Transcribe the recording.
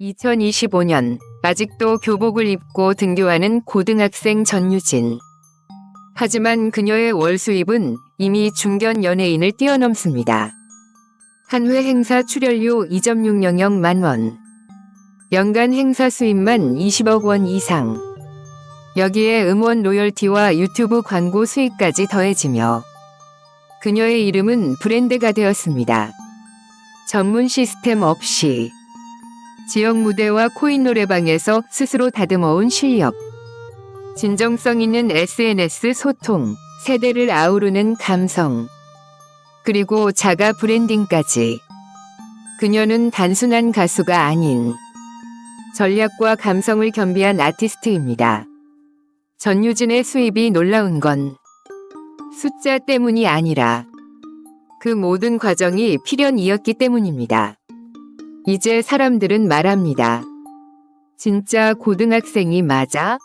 2025년 아직도 교복을 입고 등교하는 고등학생 전유진. 하지만 그녀의 월 수입은 이미 중견 연예인을 뛰어넘습니다. 한 회 행사 출연료 2.600 만 원. 연간 행사 수입만 20억 원 이상. 여기에 음원 로열티와 유튜브 광고 수익까지 더해지며 그녀의 이름은 브랜드가 되었습니다. 전문 시스템 없이 지역 무대와 코인 노래방에서 스스로 다듬어온 실력. 진정성 있는 SNS 소통, 세대를 아우르는 감성. 그리고 자가 브랜딩까지. 그녀는 단순한 가수가 아닌 전략과 감성을 겸비한 아티스트입니다. 전유진의 수입이 놀라운 건 숫자 때문이 아니라 그 모든 과정이 필연이었기 때문입니다. 이제 사람들은 말합니다. 진짜 고등학생이 맞아?